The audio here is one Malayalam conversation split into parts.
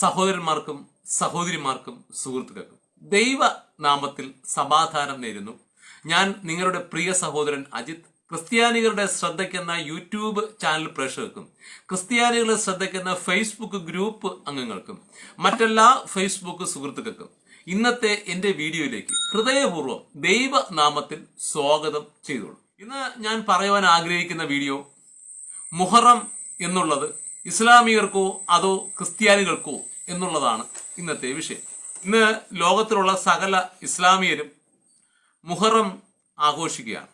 സഹോദരന്മാർക്കും സഹോദരിമാർക്കും സുഹൃത്തുക്കൾക്കും. ദൈവ നാമത്തിൽ സമാധാനം നേരുന്നു. ഞാൻ നിങ്ങളുടെ പ്രിയ സഹോദരൻ അജിത്. ക്രിസ്ത്യാനികളുടെ ശ്രദ്ധയ്ക്കെന്ന യൂട്യൂബ് ചാനൽ പ്രേക്ഷകർക്കും ക്രിസ്ത്യാനികളുടെ ശ്രദ്ധയ്ക്കെന്ന ഫേസ്ബുക്ക് ഗ്രൂപ്പ് അംഗങ്ങൾക്കും മറ്റെല്ലാ ഫേസ്ബുക്ക് സുഹൃത്തുക്കൾക്കും ഇന്നത്തെ എന്റെ വീഡിയോയിലേക്ക് ഹൃദയപൂർവം ദൈവനാമത്തിൽ സ്വാഗതം ചെയ്തോളൂ. ഇന്ന് ഞാൻ പറയുവാൻ ആഗ്രഹിക്കുന്ന വീഡിയോ മുഹറം എന്നുള്ളത് ഇസ്ലാമികർക്കോ അതോ ക്രിസ്ത്യാനികൾക്കോ എന്നുള്ളതാണ് ഇന്നത്തെ വിഷയം. ഇന്ന് ലോകത്തിലുള്ള സകല ഇസ്ലാമിയരും മുഹറം ആഘോഷിക്കുകയാണ്.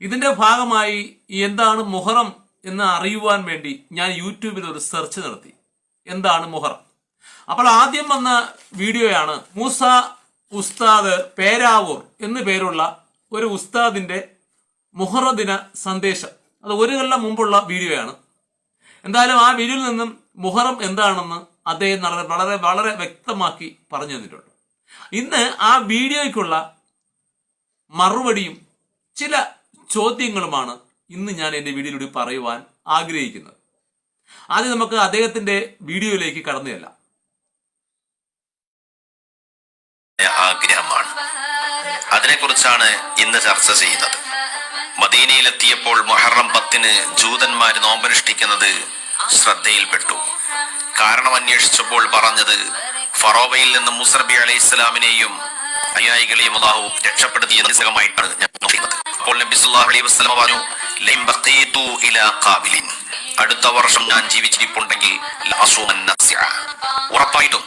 ഇതിന്റെ ഭാഗമായി എന്താണ് മുഹറം എന്ന് അറിയുവാൻ വേണ്ടി ഞാൻ യൂട്യൂബിൽ ഒരു സെർച്ച് നടത്തി. എന്താണ് മുഹറം? അപ്പോൾ ആദ്യം വന്ന വീഡിയോയാണ് മൂസ ഉസ്താദ് പേരാവൂർ എന്നു പേരുള്ള ഒരു ഉസ്താദിന്റെ മുഹറദിന സന്ദേശം. അത് ഒരു കൊല്ലം മുമ്പുള്ള വീഡിയോയാണ്. എന്തായാലും ആ വീഡിയോയിൽ നിന്നും മുഹറം എന്താണെന്ന് അദ്ദേഹം വളരെ വളരെ വ്യക്തമാക്കി പറഞ്ഞു തന്നിട്ടുണ്ട്. ഇന്ന് ആ വീഡിയോയ്ക്കുള്ള മറുപടിയും ചില ചോദ്യങ്ങളുമാണ് ഇന്ന് ഞാൻ എന്റെ വീഡിയോയിലൂടെ പറയുവാൻ ആഗ്രഹിക്കുന്നത്. ആദ്യം നമുക്ക് അദ്ദേഹത്തിന്റെ വീഡിയോയിലേക്ക് കടന്നു ചെല്ലാം. ആഗ്രഹമാണ്. അതിനെക്കുറിച്ചാണ് ഇന്ന് ചർച്ച ചെയ്യുന്നത്. മദീനയിലെത്തിയപ്പോൾ മൊഹറം പത്തിന് ജൂതന്മാർ നോമ്പനുഷ്ഠിക്കുന്നത് ശ്രദ്ധയിൽപ്പെട്ടു. കാരണം അന്വേഷിച്ചപ്പോൾ പറഞ്ഞത് ഫറോവയിൽ നിന്ന് മുസർബി അലൈഹി ഇസ്ലാമിനെയും അനുയായികളെയും അള്ളാഹു രക്ഷപ്പെടുത്തിയ അപ്പോൾ നബി അലൈഹി വസല്ലം പറഞ്ഞു ബഖീതു ഇലാ അടുത്ത വർഷം ഞാൻ ജീവിച്ചിരിപ്പുണ്ടെങ്കിൽ. ഉറപ്പായിട്ടും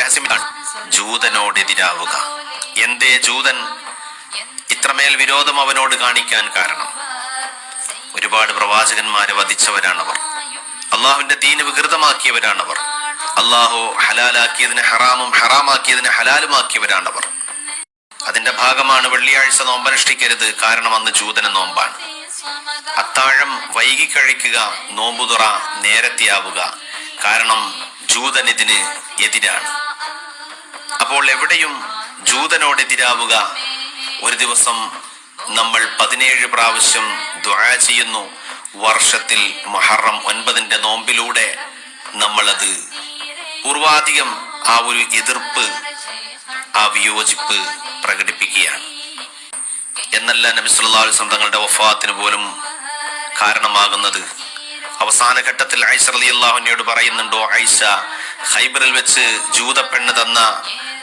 രഹസ്യമാണ് ജൂതനോടെതിരാവുക എന്തേ ജൂതൻ? ഇത്രമേൽ വിരോധം അവനോട് കാണിക്കാൻ കാരണം. ഒരുപാട് പ്രവാചകന്മാരെ വധിച്ചവരാണവർ. അള്ളാഹുവിന്റെ ദീന് വികൃതമാക്കിയവരാണവർ. അള്ളാഹു ഹലാലാക്കിയതിനെ ഹറാമും ഹറാമാക്കിയതിനെ ഹലാലുമാക്കിയവരാണവർ. അതിന്റെ ഭാഗമാണ് വെള്ളിയാഴ്ച നോമ്പനുഷ്ഠിക്കരുത് കാരണം അന്ന് ചൂതന നോമ്പാണ്. അത്താഴം വൈകി കഴിക്കുക നോമ്പുതുറ നേരത്തെയാവുക. കാരണം ജൂതൻ ഇതിന് എതിരാണ്. അപ്പോൾ എവിടെയും ജൂതനോടെതിരാവുക ഒരു ദിവസം നമ്മൾ പതിനേഴ് പ്രാവശ്യം ദുആ ചെയ്യുന്നു. വർഷത്തിൽ മഹറം ഒൻപതിന്റെ നോമ്പിലൂടെ നമ്മളത് പൂർവാധികം ആ ഒരു എതിർപ്പ് ആ വിയോജിപ്പ് പ്രകടിപ്പിക്കുകയാണ്. എന്നല്ല നബി സല്ലല്ലാഹു അലൈഹി തങ്ങളുടെ വഫാത്തിന് പോലും കാരണമാകുന്നത്. അവസാന ഘട്ടത്തിൽ ഐഷ അൻഹയോട് പറയുന്നുണ്ടോ ഐഷ ഹൈബറിൽ വെച്ച് ജൂത പെണ്ണ് തന്ന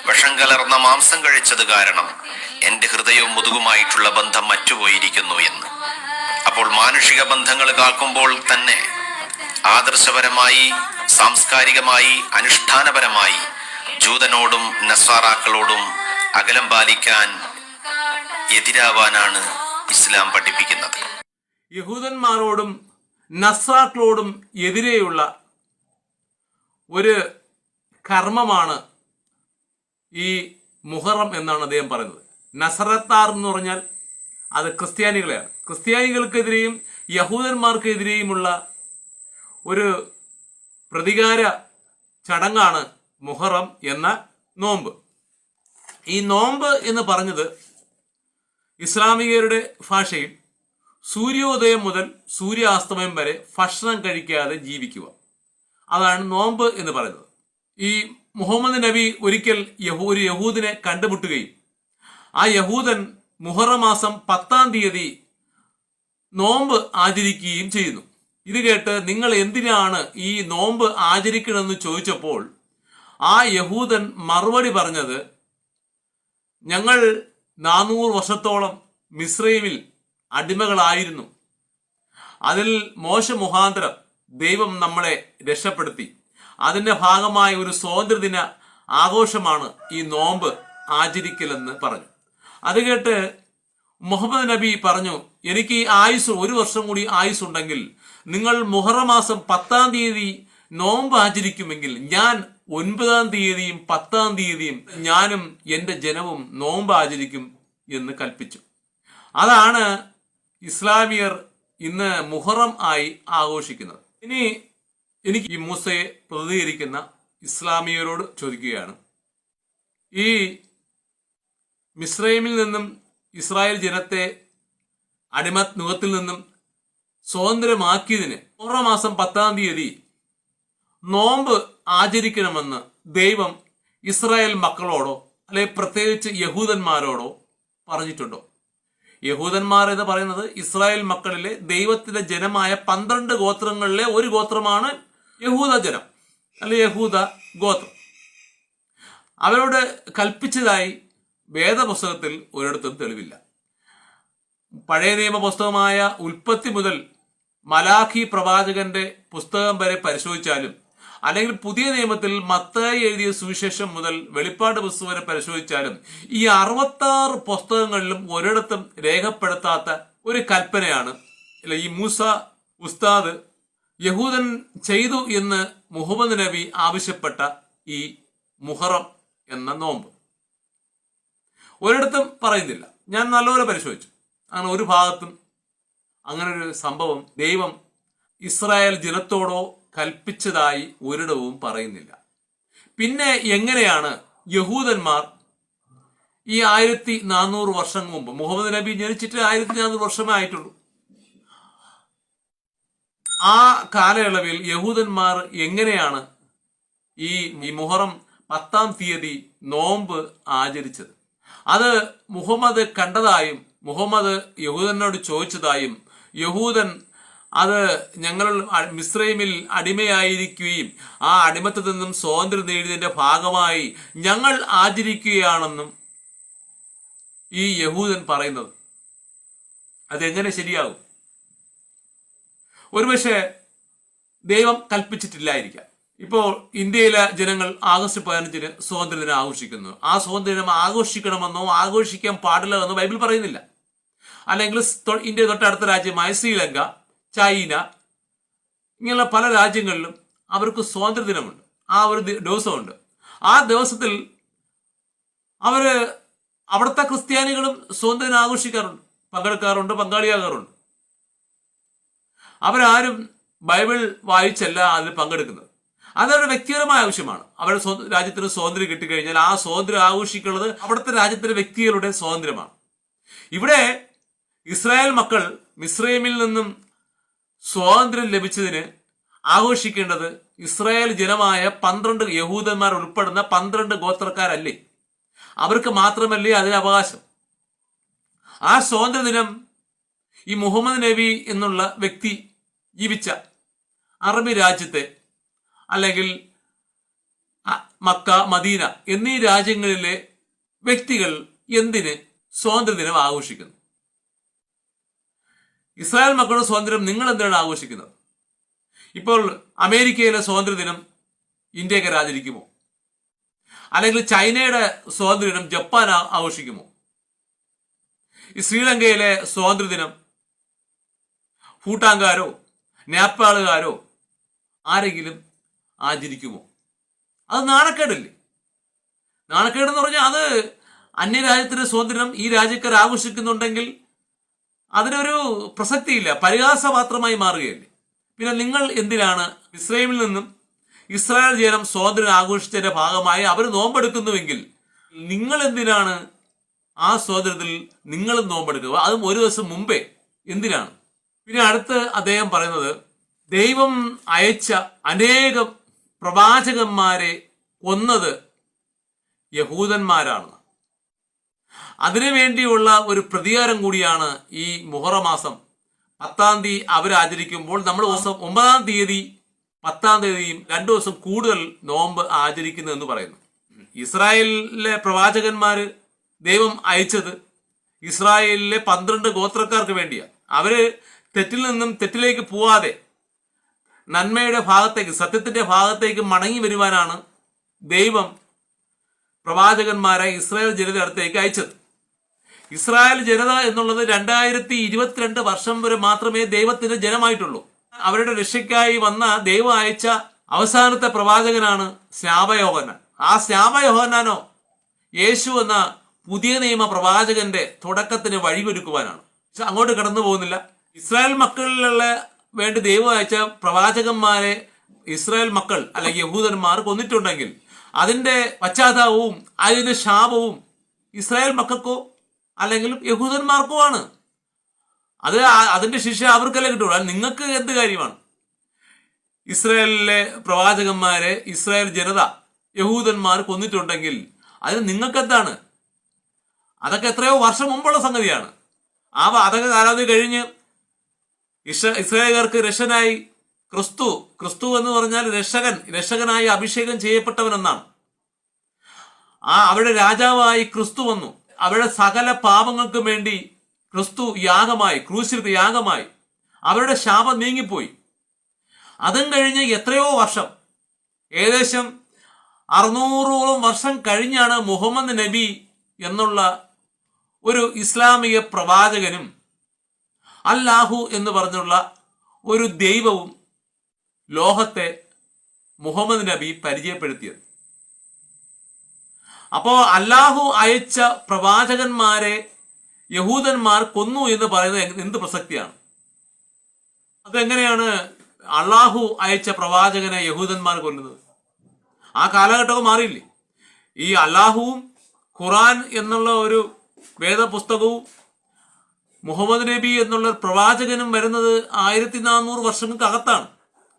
വിഷം കലർന്ന മാംസം കഴിച്ചത് കാരണം എന്റെ ഹൃദയവും മുതുകുമായിട്ടുള്ള ബന്ധം മറ്റുപോയിരിക്കുന്നു എന്ന്. അപ്പോൾ മാനുഷിക ബന്ധങ്ങൾ കാക്കുമ്പോൾ തന്നെ ആദർശപരമായി സാംസ്കാരികമായി അനുഷ്ഠാനപരമായി ജൂതനോടും നസ്വാറാക്കളോടും അകലം പാലിക്കാൻ എതിരാവാനാണ് ഇസ്ലാം പഠിപ്പിക്കുന്നത്. യഹൂദന്മാരോടും നസ്രാക്കളോടും എതിരെയുള്ള ഒരു കർമ്മമാണ് ഈ മുഹറം എന്നാണ് അദ്ദേഹം പറയുന്നത്. നസറത്താർ എന്ന് പറഞ്ഞാൽ അത് ക്രിസ്ത്യാനികളെയാണ്. ക്രിസ്ത്യാനികൾക്കെതിരെയും യഹൂദന്മാർക്കെതിരെയുമുള്ള ഒരു പ്രതികാര ചടങ്ങാണ് മുഹറം എന്ന നോമ്പ്. ഈ നോമ്പ് എന്ന് പറഞ്ഞത് ഇസ്ലാമികരുടെ ഭാഷയിൽ സൂര്യോദയം മുതൽ സൂര്യാസ്തമയം വരെ ഭക്ഷണം കഴിക്കാതെ ജീവിക്കുക. അതാണ് നോമ്പ് എന്ന് പറയുന്നത്. ഈ മുഹമ്മദ് നബി ഒരിക്കൽ യഹൂ ഒരു യഹൂദിനെ കണ്ടുമുട്ടുകയും ആ യഹൂദൻ മുഹറമാസം പത്താം തീയതി നോമ്പ് ആചരിക്കുകയും ചെയ്യുന്നു. ഇത് കേട്ട് നിങ്ങൾ എന്തിനാണ് ഈ നോമ്പ് ആചരിക്കണമെന്ന് ചോദിച്ചപ്പോൾ ആ യഹൂദൻ മറുപടി പറഞ്ഞത് ഞങ്ങൾ നാനൂറ് വർഷത്തോളം മിശ്രൈമിൽ അടിമകളായിരുന്നു. അതിൽ മോശ മുഖാന്തരം ദൈവം നമ്മളെ രക്ഷപ്പെടുത്തി. അതിന്റെ ഭാഗമായ ഒരു സ്വാതന്ത്ര്യദിന ആഘോഷമാണ് ഈ നോമ്പ് ആചരിക്കലെന്ന് പറഞ്ഞു. അത് കേട്ട് മുഹമ്മദ് നബി പറഞ്ഞു എനിക്ക് ഈ ആയുസ് ഒരു വർഷം കൂടി ആയുസ് ഉണ്ടെങ്കിൽ നിങ്ങൾ മുഹറമാസം പത്താം തീയതി നോമ്പ് ആചരിക്കുമെങ്കിൽ ഞാൻ ഒൻപതാം തീയതിയും പത്താം തീയതിയും ഞാനും എന്റെ ജനവും നോമ്പ് ആചരിക്കും എന്ന് കൽപ്പിച്ചു. അതാണ് ഇസ്ലാമിയർ ഇന്ന് മുഹറം ആയി ആഘോഷിക്കുന്നത്. ഇനി എനിക്ക് ഈ മൂസയെ പ്രതികരിക്കുന്ന ഇസ്ലാമിയരോട് ചോദിക്കുകയാണ്. ഈ മിസ്രൈമിൽ നിന്നും ഇസ്രായേൽ ജനത്തെ അടിമത് നുഖത്തിൽ നിന്നും സ്വതന്ത്രമാക്കിയതിന് ഓരോ മാസം പത്താം തീയതി നോമ്പ് ആചരിക്കണമെന്ന് ദൈവം ഇസ്രായേൽ മക്കളോടോ അല്ലെ പ്രത്യേകിച്ച് യഹൂദന്മാരോടോ പറഞ്ഞിട്ടുണ്ടോ? യഹൂദന്മാർ എന്ന് പറയുന്നത് ഇസ്രായേൽ മക്കളിലെ ദൈവത്തിന്റെ ജനമായ പന്ത്രണ്ട് ഗോത്രങ്ങളിലെ ഒരു ഗോത്രമാണ് യഹൂദ ജനം അല്ലെ യഹൂദ ഗോത്രം. അവരോട് കൽപ്പിച്ചതായി വേദപുസ്തകത്തിൽ ഒരിടത്തും തെളിവില്ല. പഴയ നിയമ പുസ്തകമായ ഉൽപ്പത്തി മുതൽ മലാഖി പ്രവാചകന്റെ പുസ്തകം വരെ പരിശോധിച്ചാലും അല്ലെങ്കിൽ പുതിയ നിയമത്തിൽ മത്തായി എഴുതിയ സുവിശേഷം മുതൽ വെളിപ്പാട് പുസ്തകം വരെ പരിശോധിച്ചാലും ഈ അറുപത്താറ് പുസ്തകങ്ങളിലും ഒരിടത്തും രേഖപ്പെടുത്താത്ത ഒരു കൽപ്പനയാണ് ഈ മൂസ ഉസ്താദ് യഹൂദൻ ചെയ്തു എന്ന് മുഹമ്മദ് നബി ആവശ്യപ്പെട്ട ഈ മുഹറം എന്ന നോമ്പ്. ഒരിടത്തും പറയുന്നില്ല. ഞാൻ നല്ലപോലെ പരിശോധിച്ചു. അങ്ങനെ ഒരു ഭാഗത്തും അങ്ങനെ ഒരു സംഭവം ദൈവം ഇസ്രായേൽ ജനത്തോടോ കൽപ്പിച്ചതായി ഒരിടവും പറയുന്നില്ല. പിന്നെ എങ്ങനെയാണ് യഹൂദന്മാർ ഈ ആയിരത്തി നാനൂറ് വർഷം മുമ്പ് മുഹമ്മദ് നബി ജനിച്ചിട്ട് ആയിരത്തി നാനൂറ് വർഷമേ ആയിട്ടുള്ളൂ. ആ കാലയളവിൽ യഹൂദന്മാർ എങ്ങനെയാണ് ഈ ഈ മുഹറം പത്താം തീയതി നോമ്പ് ആചരിച്ചത്? അത് മുഹമ്മദ് കണ്ടതായും മുഹമ്മദ് യഹൂദനോട് ചോദിച്ചതായും യഹൂദൻ അത് ഞങ്ങൾ മിസ്രൈമിൽ അടിമയായിരിക്കുകയും ആ അടിമത്തിൽ നിന്നും സ്വാതന്ത്ര്യം നേടിയതിന്റെ ഭാഗമായി ഞങ്ങൾ ആചരിക്കുകയാണെന്നും ഈ യഹൂദൻ പറയുന്നത്. അതെങ്ങനെ ശരിയാകും? ഒരുപക്ഷെ ദൈവം കൽപ്പിച്ചിട്ടില്ലായിരിക്കാം. ഇപ്പോൾ ഇന്ത്യയിലെ ജനങ്ങൾ ആഗസ്റ്റ് പതിനഞ്ചിന് സ്വാതന്ത്ര്യദിനം ആഘോഷിക്കുന്നു. ആ സ്വാതന്ത്ര്യദിനം ആഘോഷിക്കണമെന്നോ ആഘോഷിക്കാൻ പാടില്ല എന്നോ ബൈബിൾ പറയുന്നില്ല. അല്ലെങ്കിൽ ഇന്ത്യ തൊട്ടടുത്ത രാജ്യമായ ശ്രീലങ്ക ചൈന ഇങ്ങനെയുള്ള പല രാജ്യങ്ങളിലും അവർക്ക് സ്വാതന്ത്ര്യദിനമുണ്ട് ആ ഒരു ദിവസമുണ്ട്. ആ ദിവസത്തിൽ അവർ അവിടുത്തെ ക്രിസ്ത്യാനികളും സ്വാതന്ത്ര്യം ആഘോഷിക്കാറുണ്ട്. പങ്കെടുക്കാറുണ്ട് പങ്കാളിയാകാറുണ്ട്. അവരാരും ബൈബിൾ വായിച്ചല്ല അതിൽ പങ്കെടുക്കുന്നത്. അതവരുടെ വ്യക്തിപരമായ ആവശ്യമാണ്. അവരുടെ രാജ്യത്തിന് സ്വാതന്ത്ര്യം കിട്ടിക്കഴിഞ്ഞാൽ ആ സ്വാതന്ത്ര്യം ആഘോഷിക്കുന്നത് അവിടുത്തെ രാജ്യത്തിലെ വ്യക്തികളുടെ സ്വാതന്ത്ര്യമാണ്. ഇവിടെ ഇസ്രായേൽ മക്കൾ മിസ്രൈമിൽ നിന്നും സ്വാതന്ത്ര്യം ലഭിച്ചതിന് ആഘോഷിക്കേണ്ടത് ഇസ്രായേൽ ജനമായ പന്ത്രണ്ട് യഹൂദന്മാർ ഉൾപ്പെടുന്ന പന്ത്രണ്ട് ഗോത്രക്കാരല്ലേ. അവർക്ക് മാത്രമല്ലേ അതിന് അവകാശം. ആ സ്വാതന്ത്ര്യ ദിനം ഈ മുഹമ്മദ് നബി എന്നുള്ള വ്യക്തി ജീവിച്ച അറബി രാജ്യത്തെ അല്ലെങ്കിൽ മക്ക മദീന എന്നീ രാജ്യങ്ങളിലെ വ്യക്തികൾ എന്തിന് സ്വാതന്ത്ര്യദിനം ആഘോഷിക്കുന്നു? ഇസ്രായേൽ മക്കളുടെ സ്വാതന്ത്ര്യം നിങ്ങൾ എന്തിനാണ് ആഘോഷിക്കുന്നത്? ഇപ്പോൾ അമേരിക്കയിലെ സ്വാതന്ത്ര്യദിനം ഇന്ത്യയ്ക്ക് ആചരിക്കുമോ അല്ലെങ്കിൽ ചൈനയുടെ സ്വാതന്ത്ര്യദിനം ജപ്പാൻ ആഘോഷിക്കുമോ? ശ്രീലങ്കയിലെ സ്വാതന്ത്ര്യദിനം ഭൂട്ടാൻകാരോ നേപ്പാളുകാരോ ആരെങ്കിലും ആചരിക്കുമോ? അത് നാണക്കേടല്ലേ? നാണക്കേടെന്ന് പറഞ്ഞാൽ അത് അന്യരാജ്യത്തിന്റെ സ്വാതന്ത്ര്യം ഈ രാജ്യക്കാർ ആഘോഷിക്കുന്നുണ്ടെങ്കിൽ അതിനൊരു പ്രസക്തിയില്ല പരിഹാസപാത്രമായി മാറുകയല്ലേ? പിന്നെ നിങ്ങൾ എന്തിനാണ് ഇസ്രയേലിൽ നിന്നും ഇസ്രായേൽ ജനം സ്വാതന്ത്ര്യം ആഘോഷിച്ചതിന്റെ ഭാഗമായി അവർ നോമ്പെടുക്കുന്നുവെങ്കിൽ നിങ്ങൾ എന്തിനാണ് ആ സ്വാതന്ത്ര്യത്തിൽ നിങ്ങളും നോമ്പെടുക്കുക? അതും ഒരു ദിവസം മുമ്പേ എന്തിനാണ്? പിന്നെ അടുത്ത് അദ്ദേഹം പറയുന്നത് ദൈവം അയച്ച അനേകം പ്രവാചകന്മാരെ കൊന്നത് യഹൂദന്മാരാണ്. അതിനു വേണ്ടിയുള്ള ഒരു പ്രതികാരം കൂടിയാണ് ഈ മുഹറമാസം പത്താം തീയതി അവരാചരിക്കുമ്പോൾ നമ്മൾ ദിവസം ഒമ്പതാം തീയതി പത്താം തീയതിയും രണ്ടു ദിവസം കൂടുതൽ നോമ്പ് ആചരിക്കുന്നു എന്ന് പറയുന്നു. ഇസ്രായേലിലെ പ്രവാചകന്മാർ ദൈവം അയച്ചത് ഇസ്രായേലിലെ പന്ത്രണ്ട് ഗോത്രക്കാർക്ക് വേണ്ടിയാണ് അവർ തെറ്റിൽ നിന്നും തെറ്റിലേക്ക് പോവാതെ നന്മയുടെ ഭാഗത്തേക്ക് സത്യത്തിന്റെ ഭാഗത്തേക്ക് മടങ്ങി വരുവാനാണ് ദൈവം പ്രവാചകന്മാരെ ഇസ്രായേൽ ജനത അടുത്തേക്ക് അയച്ചത്. ഇസ്രായേൽ ജനത എന്നുള്ളത് രണ്ടായിരത്തി ഇരുപത്തിരണ്ട് വർഷം വരെ മാത്രമേ ദൈവത്തിന്റെ ജനമായിട്ടുള്ളൂ. അവരുടെ രക്ഷയ്ക്കായി വന്ന ദൈവം അയച്ച അവസാനത്തെ പ്രവാചകനാണ് സ്നാപയോഹന്നാൻ. ആ സ്നാപയോഹന്നാനോ യേശു എന്ന പുതിയ നിയമ പ്രവാചകന്റെ തുടക്കത്തിന് വഴിയൊരുക്കുവാനാണ്. അങ്ങോട്ട് കടന്നു പോകുന്നില്ല ഇസ്രായേൽ മക്കളിലുള്ള വേണ്ടി ദൈവം അയച്ച പ്രവാചകന്മാരെ ഇസ്രായേൽ മക്കൾ അല്ലെങ്കിൽ യഹൂദന്മാർ കൊന്നിട്ടുണ്ടെങ്കിൽ അതിന്റെ പശ്ചാത്താപവും അതിന്റെ ശാപവും ഇസ്രായേൽ മക്കൾക്കോ അല്ലെങ്കിൽ യഹൂദന്മാർക്കോ ആണ്. അത് അതിന്റെ ശിക്ഷ അവർക്കല്ലേ കിട്ടുള്ളൂ. നിങ്ങൾക്ക് എന്ത് കാര്യമാണ്? ഇസ്രായേലിലെ പ്രവാചകന്മാരെ ഇസ്രായേൽ ജനത യഹൂദന്മാർ കൊന്നിട്ടുണ്ടെങ്കിൽ അത് നിങ്ങൾക്കെന്താണ്? അതൊക്കെ എത്രയോ വർഷം മുമ്പുള്ള സംഗതിയാണ്. ആ അതൊക്കെ കാലാവധി കഴിഞ്ഞ് ഇഷ ഇസ്രായേലർക്ക് രക്ഷനായി ക്രിസ്തു ക്രിസ്തു എന്ന് പറഞ്ഞാൽ രക്ഷകൻ രക്ഷകനായി അഭിഷേകം ചെയ്യപ്പെട്ടവൻ എന്നാണ് ആ അവിടെ രാജാവായി ക്രിസ്തു വന്നു. അവരുടെ സകല പാപങ്ങൾക്കും വേണ്ടി ക്രിസ്തു യാഗമായി ക്രൂശിൽ യാഗമായി. അവരുടെ ശാപം നീങ്ങിപ്പോയി. അതും കഴിഞ്ഞ് എത്രയോ വർഷം ഏകദേശം അറുന്നൂറോളം വർഷം കഴിഞ്ഞാണ് മുഹമ്മദ് നബി എന്നുള്ള ഒരു ഇസ്ലാമിക പ്രവാചകനും അല്ലാഹു എന്ന് പറഞ്ഞുള്ള ഒരു ദൈവവും ലോഹത്തെ മുഹമ്മദ് നബി പരിചയപ്പെടുത്തിയത്. അപ്പോ അല്ലാഹു അയച്ച പ്രവാചകന്മാരെ യഹൂദന്മാർ കൊന്നു എന്ന് പറയുന്നത് എന്ത് പ്രസക്തിയാണ്? അതെങ്ങനെയാണ് അള്ളാഹു അയച്ച പ്രവാചകനെ യഹൂദന്മാർ കൊല്ലുന്നത് ആ കാലഘട്ടമൊക്കെ മാറിയില്ലേ? ഈ അള്ളാഹുവും ഖുറാൻ എന്നുള്ള ഒരു വേദപുസ്തകവും മുഹമ്മദ് നബി എന്നുള്ള പ്രവാചകനും വരുന്നത് ആയിരത്തി നാനൂറ് വർഷങ്ങൾക്ക് അകത്താണ്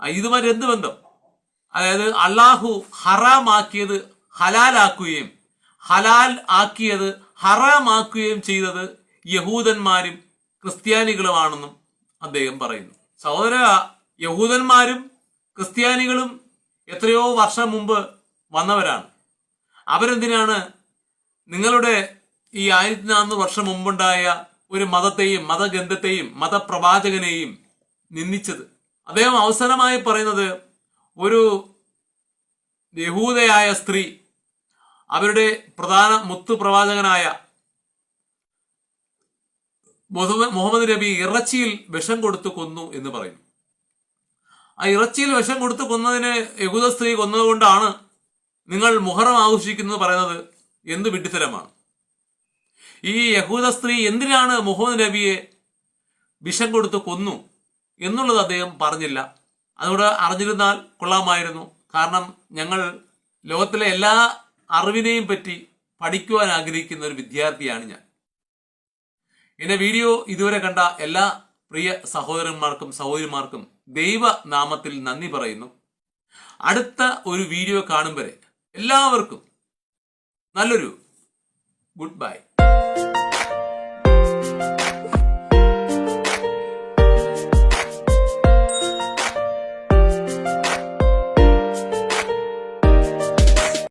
ഇതുമായി എന്ത് ബന്ധം? അതായത് അള്ളാഹു ഹറാമാക്കിയത് ഹലാലാക്കുകയും ഹലാൽ ആക്കിയത് ഹറാമാക്കുകയും ചെയ്തത് യഹൂദന്മാരും ക്രിസ്ത്യാനികളുമാണെന്നും അദ്ദേഹം പറയുന്നു. സഹോദര യഹൂദന്മാരും ക്രിസ്ത്യാനികളും എത്രയോ വർഷം മുമ്പ് വന്നവരാണ്. അവരെന്തിനാണ് നിങ്ങളുടെ ഈ ആയിരത്തി നാനൂറ് വർഷം മുമ്പുണ്ടായ ഒരു മതത്തെയും മതഗ്രന്ഥത്തെയും മതപ്രവാചകനെയും നിന്ദിച്ചത്. അദ്ദേഹം അവസാനമായി പറയുന്നത് ഒരു യഹൂദയായ സ്ത്രീ അവരുടെ പ്രധാന മുത്തു പ്രവാചകനായ മുഹമ്മദ് നബി ഇറച്ചിയിൽ വിഷം കൊടുത്തു കൊന്നു എന്ന് പറയുന്നു. ആ ഇറച്ചിയിൽ വിഷം കൊടുത്തു കൊന്നതിന് യഹൂദ സ്ത്രീ കൊന്നതുകൊണ്ടാണ് നിങ്ങൾ മുഹറം ആഘോഷിക്കുന്നത് പറയുന്നത് എന്ത് വിഡ്ഢിത്തരമാണ്. ഈ യഹൂദ സ്ത്രീ എന്തിനാണ് മുഹമ്മദ് നബിയെ വിഷം കൊടുത്ത് കൊന്നു എന്നുള്ളത് അദ്ദേഹം പറഞ്ഞില്ല. അതുകൂടെ അറിഞ്ഞിരുന്നാൽ കൊള്ളാമായിരുന്നു. കാരണം ഞങ്ങൾ ലോകത്തിലെ എല്ലാ അറിവിനെയും പറ്റി പഠിക്കുവാൻ ആഗ്രഹിക്കുന്ന ഒരു വിദ്യാർത്ഥിയാണ് ഞാൻ. എന്റെ വീഡിയോ ഇതുവരെ കണ്ട എല്ലാ പ്രിയ സഹോദരന്മാർക്കും സഹോദരിമാർക്കും ദൈവ നാമത്തിൽ നന്ദി പറയുന്നു. അടുത്ത ഒരു വീഡിയോ കാണും വരെ എല്ലാവർക്കും നല്ലൊരു ഗുഡ് ബൈ.